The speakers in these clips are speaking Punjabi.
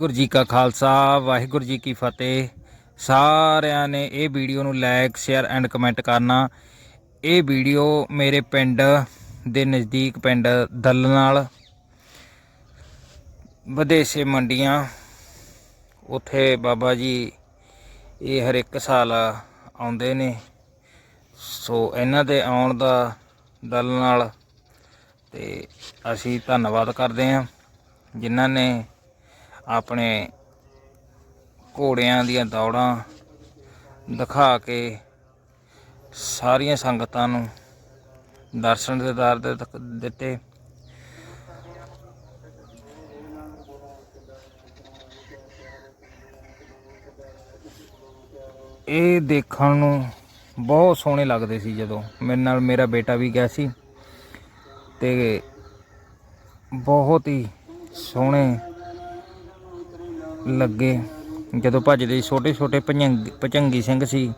ਗੁਰੂ ਜੀ ਕਾ ਖਾਲਸਾ, ਵਾਹਿਗੁਰੂ ਜੀ ਕੀ ਫਤਿਹ। ਸਾਰਿਆਂ ਨੇ ਇਹ ਵੀਡੀਓ ਨੂੰ ਲਾਈਕ ਸ਼ੇਅਰ ਐਂਡ ਕਮੈਂਟ ਕਰਨਾ। ਇਹ ਵੀਡੀਓ ਮੇਰੇ ਪਿੰਡ ਦੇ ਨਜ਼ਦੀਕ ਪਿੰਡ ਦਲ ਨਾਲ, ਵਿਦੇਸ਼ੇ ਮੰਡੀਆਂ। ਉੱਥੇ ਬਾਬਾ ਜੀ ਇਹ ਹਰ ਇੱਕ ਸਾਲ ਆਉਂਦੇ ਨੇ। ਸੋ ਇਹਨਾਂ ਦੇ ਆਉਣ ਦਾ ਦਲ ਨਾਲ ਤੇ ਅਸੀਂ ਧੰਨਵਾਦ ਕਰਦੇ ਹਾਂ, ਜਿਨ੍ਹਾਂ ਨੇ ਆਪਣੇ ਘੋੜਿਆਂ ਦੀਆਂ ਦੌੜਾਂ ਦਿਖਾ ਕੇ ਸਾਰੀਆਂ ਸੰਗਤਾਂ ਨੂੰ ਦਰਸ਼ਨ ਦੇ ਦਰ ਦੇ ਦਿੱਤੇ। ਇਹ ਦੇਖਣ ਨੂੰ ਬਹੁਤ ਸੋਹਣੇ ਲੱਗਦੇ ਸੀ ਜਦੋਂ ਮੇਰੇ ਨਾਲ ਮੇਰਾ ਬੇਟਾ ਵੀ ਗਿਆ ਸੀ ਤੇ ਬਹੁਤ ਹੀ ਸੋਹਣੇ ਲੱਗੇ। ਜਦੋਂ ਭੱਜਦੇ ਛੋਟੇ ਛੋਟੇ ਭਜੰਗ, ਭਜੰਗੀ ਸਿੰਘ ਸੀ,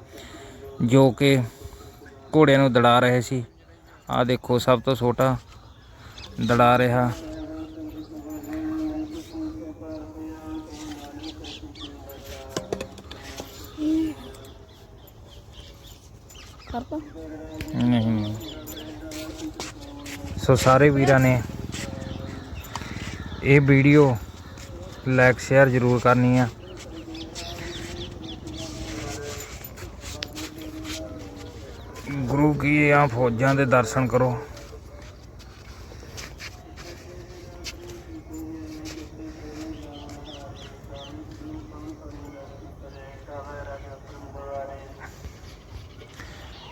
ਜੋ ਕਿ ਘੋੜਿਆਂ ਨੂੰ ਦੜਾ ਰਹੇ ਸੀ। ਆ ਦੇਖੋ, ਸਭ ਤੋਂ ਛੋਟਾ ਦੜਾ ਰਿਹਾ। ਕਰਤਾ ਨਹੀਂ। ਸੋ ਸਾਰੇ ਵੀਰਾਂ ਨੇ ਇਹ ਵੀਡੀਓ ਲਾਈਕ ਸ਼ੇਅਰ ਜ਼ਰੂਰ ਕਰਨੀ ਆ। ਗੁਰੂ ਕੀ ਆ, ਫੌਜਾਂ ਦੇ ਦਰਸ਼ਨ ਕਰੋ।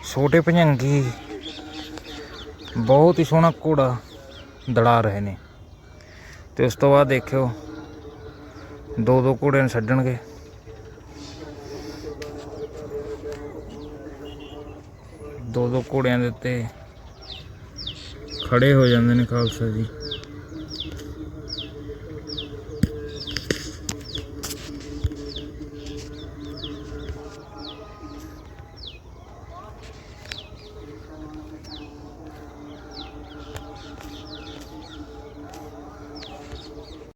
ਛੋਟੇ ਭਜੰਗੀ, ਬਹੁਤ ਹੀ ਸੋਹਣਾ ਘੋੜਾ ਦੜਾ ਰਹੇ ਨੇ। ਤੇ ਉਸ ਤੋਂ ਬਾਅਦ ਦੇਖਿਓ ਦੋ ਦੋ ਘੋੜਿਆਂ ਨੂੰ ਛੱਡਣਗੇ। ਦੋ ਦੋ ਘੋੜਿਆਂ ਦੇ ਉੱਤੇ ਖੜੇ ਹੋ ਜਾਂਦੇ ਨੇ ਖਾਲਸਾ ਜੀ।